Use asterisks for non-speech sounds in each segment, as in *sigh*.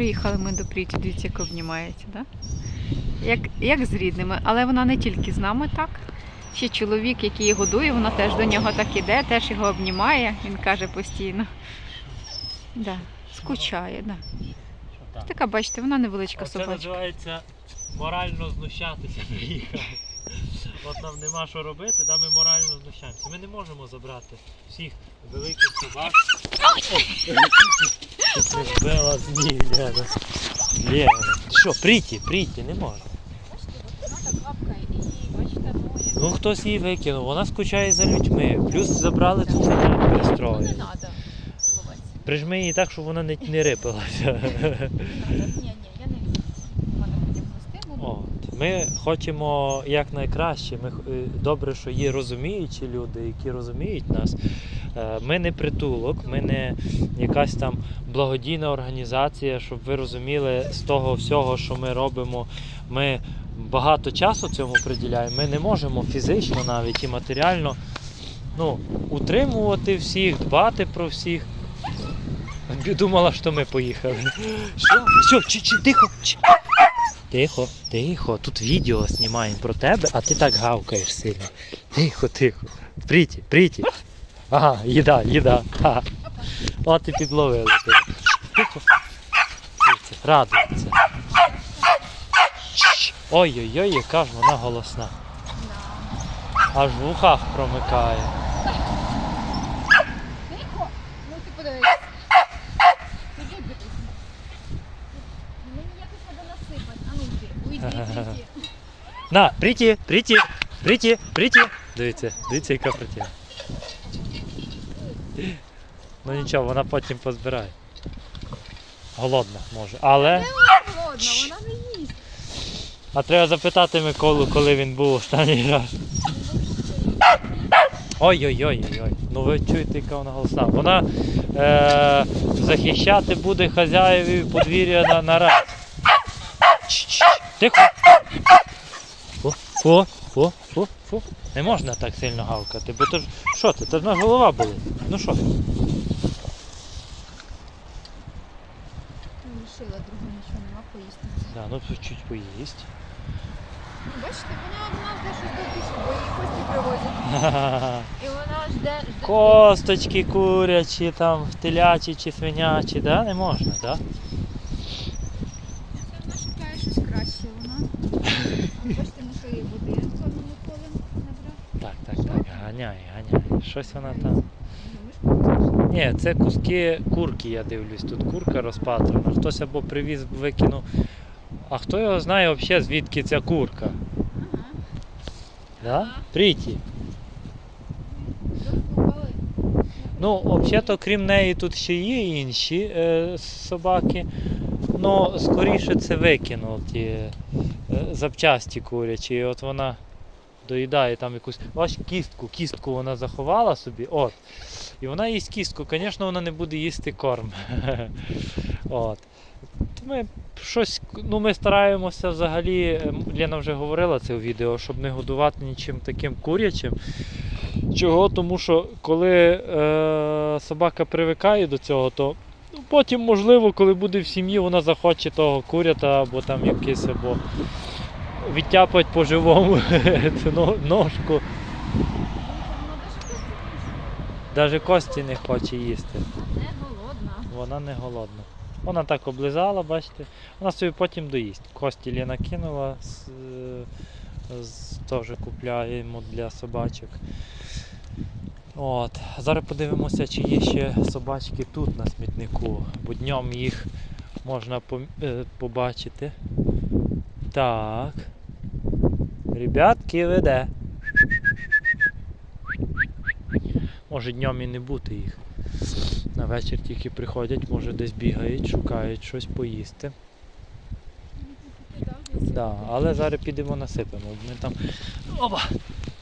Приїхали ми до Пріті, дивіться, як обнімається, да? як, як з рідними. Але вона не тільки з нами так. Ще чоловік, який її годує, вона теж до нього так іде, теж його обнімає, він каже постійно. Да, скучає, да. Така, бачите, вона невеличка Це собачка. називається морально знущатися приїхали. *laughs* От нам нема що робити, да ми морально знущаємося. Ми не можемо забрати всіх великих собак. Збила змій, Лена. Лена, що, прийти, прийти, не можна. Ну хтось її викинув, вона скучає за людьми. Плюс забрали цуценят пристрої. Не надо. Прижми її так, щоб вона не, не рипалася. Не надо. Ні, ні, я не вмію. У мене потім хвости будуть. От. Ми хочемо якнайкраще. Ми е, добре, що є розуміючі люди, які розуміють нас. Е, Ми не притулок, ми не якась там благодійна організація, щоб ви розуміли з того всього, що ми робимо. Ми багато часу цьому приділяємо. Ми не можемо фізично навіть і матеріально ну, утримувати всіх, дбати про всіх. Думала, що ми поїхали. Що? Що? Чи, чи, тихо. Чи. Тихо, тихо, тут відео знімаємо про тебе, а ти так гавкаєш сильно. Тихо, тихо. Пріті, пріті. Ага, їда, їда. Ага. От і підловили. Тихо. Радується. Ой-ой-ой, яка ж вона голосна. Аж в ухах промикає. Тихо. Ну ти подивись. Іди дивись. Мені якось треба насипати. А ну йди. Уйди, уйди. На, пріті, пріті, пріті, пріті. Дивіться, дивіться, яка пріті. Ну нічого, вона потім позбирає. Голодна може. Але. Голодна, вона не їсть. А треба запитати Миколу, коли він був останній раз. Ой-ой-ой-ой. Ну ви чуєте, яка вона голосна. Вона е- захищати буде хазяєві подвір'я на, на раз. Тихо. Фу, фу, фу, фу. Не можна так сильно гавкати, бо то ж. Що ти? Та ж на голова була. Ну що? ти? Лишила другу нічого нема поїсти. Да, ну чуть поїсть. Ну, Бачите, вона одна жде щось добріше, бо її кості привозять. *laughs* І вона жде, жде. Косточки курячі, там, телячі чи свинячі, да? Не можна, да? Вона шукає щось краще. Вона. *laughs* Бачите, ми що їй води кормимо полем набрав. Так, так, так, ганяє, ганяє. Щось вона там. Ні, це куски курки, я дивлюсь. Тут курка розпатрана. Хтось або привіз, викинув. А хто його знає взагалі, звідки ця курка? Ага. Да? Пріті. Ну, взагалі, крім неї, тут ще є інші е, собаки. Ну, скоріше це викинув е, запчасті курячі. От вона доїдає там якусь. Бач, кістку, кістку вона заховала собі. От. І вона їсть кістку. Звісно, вона не буде їсти корм. *laughs* От. Ми щось, ну ми стараємося взагалі, ем, Лена вже говорила це у відео, щоб не годувати нічим таким курячим. Чого? Тому що коли е, собака привикає до цього, то ну, потім, можливо, коли буде в сім'ї, вона захоче того курята або там якийсь, або відтяпать по-живому *laughs* цю ножку. Навіть кості не хоче їсти. Не голодна. Вона не голодна. Вона так облизала, бачите. Вона собі потім доїсть. Кості Ліна кинула, з, е, з, теж купляємо для собачок. От. Зараз подивимося, чи є ще собачки тут на смітнику, бо днем їх можна е, побачити. Так. Ребятки веде. Може днем і не бути їх. На вечір тільки приходять, може десь бігають, шукають щось поїсти. Да, але зараз підемо насипемо. Ми там... Опа!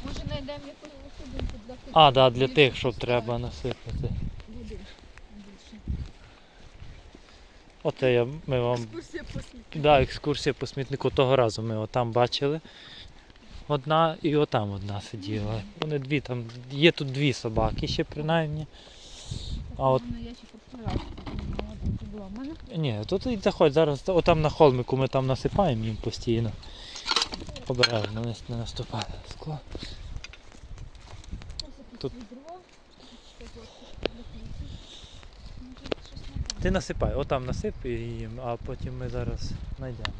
Може знайдемо якусь посудинку для котів? А, да, для тих, що треба насипати. Води більше. Оте я, ми вам Екскурсія по світі. да, екскурсія по смітнику того разу. Ми отам бачили. Одна і отам одна сиділа. Вони дві там. Є тут дві собаки ще принаймні. А от я ще перший тут була, там зламана. Ні, тут і заходь зараз, отам на холмику ми там насипаємо їм постійно. Обережно, не наступає скло. Тут- відро. Це ось летить. Може, щось не так. Ти насипай, отам насип їм, а потім ми зараз знайдемо.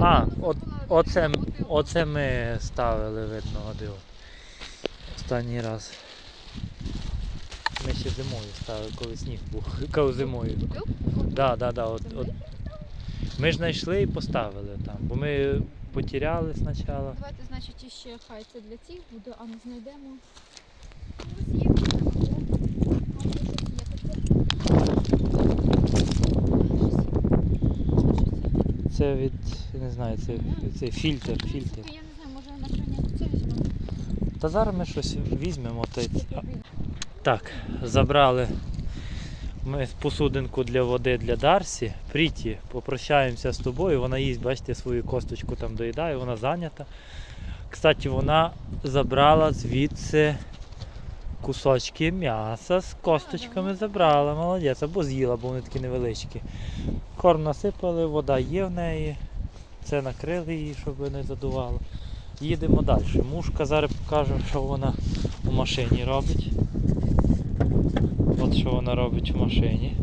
А, от, оце, оце ми ставили, видно, диво. Останній раз. Ми ще зимою ставили, коли сніг був. *laughs* Коли зимою. Да, да, да, от, от. ми? Ж знайшли і поставили там, бо ми потеряли спочатку. Давайте, значить, іще хай це для цих буде, а ми знайдемо. Ось є. О, а ось щось є таке. Щось- Це від, не знаю, це, це фільтр, фільтр. Я не знаю, може на це візьмемо. Та зараз ми щось візьмемо. Та... Так, забрали ми посудинку для води для Дарсі. Пріті, попрощаємося з тобою. Вона їсть, бачите, свою косточку там доїдає, вона зайнята. Кстати, вона забрала звідси кусочки м'яса з косточками забрала. Молодець, або з'їла, бо вони такі невеличкі. Корм насипали, вода є в неї. Це накрили її, щоб не задувало. Їдемо далі. Мушка зараз покаже, що вона у машині робить. От що вона робить у машині.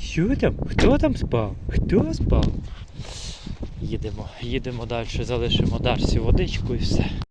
Що там? Хто там спав? Хто спав? Їдемо, їдемо далі, залишимо Дарсі водичку і все.